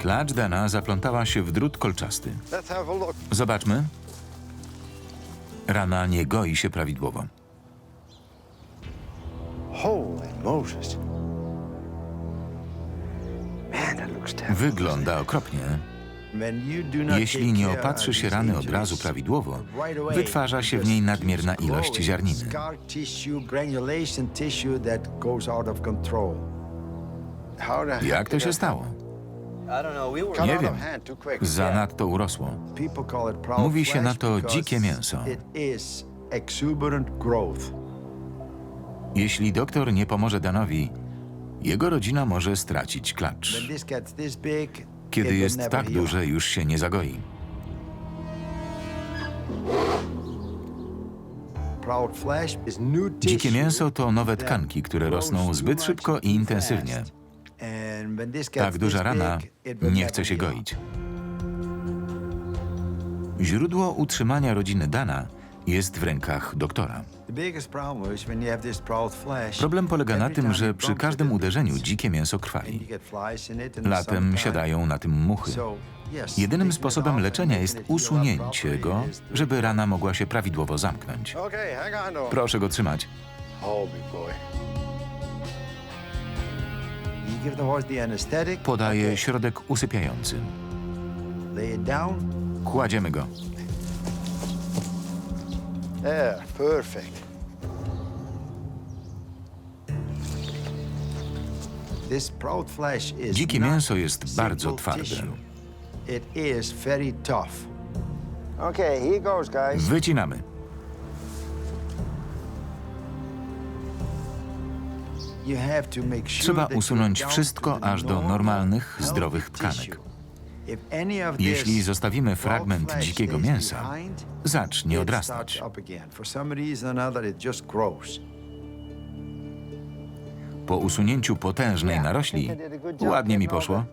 Klacz Dana zaplątała się w drut kolczasty. Zobaczmy. Rana nie goi się prawidłowo. Holy Moses. Man, that looks terrible. Wygląda okropnie. Jeśli nie opatrzy się rany od razu prawidłowo, wytwarza się w niej nadmierna ilość ziarniny. Jak to się stało? Nie wiem. Zanadto urosło. Mówi się na to dzikie mięso. Jeśli doktor nie pomoże Danowi, jego rodzina może stracić klacz. Kiedy jest tak duże, już się nie zagoi. Dzikie mięso to nowe tkanki, które rosną zbyt szybko i intensywnie. Tak duża rana nie chce się goić. Źródło utrzymania rodziny Dana jest w rękach doktora. Problem polega na tym, że przy każdym uderzeniu dzikie mięso krwawi. Latem siadają na tym muchy. Jedynym sposobem leczenia jest usunięcie go, żeby rana mogła się prawidłowo zamknąć. Proszę go trzymać. Podaje środek usypiający. Kładziemy go. There, perfect. Dzikie mięso jest bardzo twarde. tissue. Trzeba usunąć wszystko aż do normal, normalnych, zdrowych tkanek. Jeśli zostawimy fragment dzikiego mięsa, zacznie odrastać. Po usunięciu potężnej narośli, ładnie mi poszło,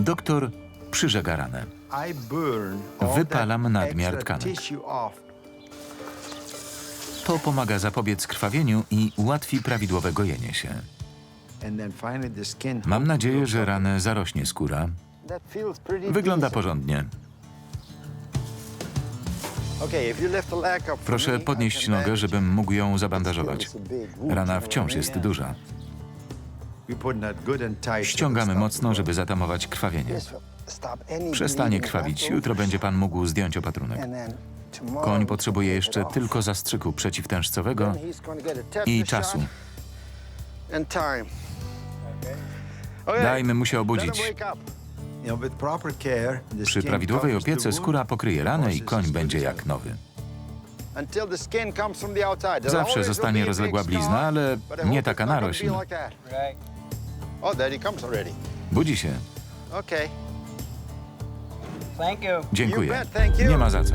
doktor przyżega ranę. Wypalam nadmiar tkanek. To pomaga zapobiec krwawieniu i ułatwi prawidłowe gojenie się. Mam nadzieję, że ranę zarośnie skóra. Wygląda porządnie. Proszę podnieść nogę, żebym mógł ją zabandażować. Rana wciąż jest duża. Ściągamy mocno, żeby zatamować krwawienie. Przestanie krwawić. Jutro będzie pan mógł zdjąć opatrunek. Koń potrzebuje jeszcze tylko zastrzyku przeciwtężcowego i czasu. Dajmy mu się obudzić. Przy prawidłowej opiece skóra pokryje ranę i koń będzie jak nowy. Zawsze zostanie rozległa blizna, ale nie taka narośl. Oh. Budzi się. Dziękuję. Nie ma za co.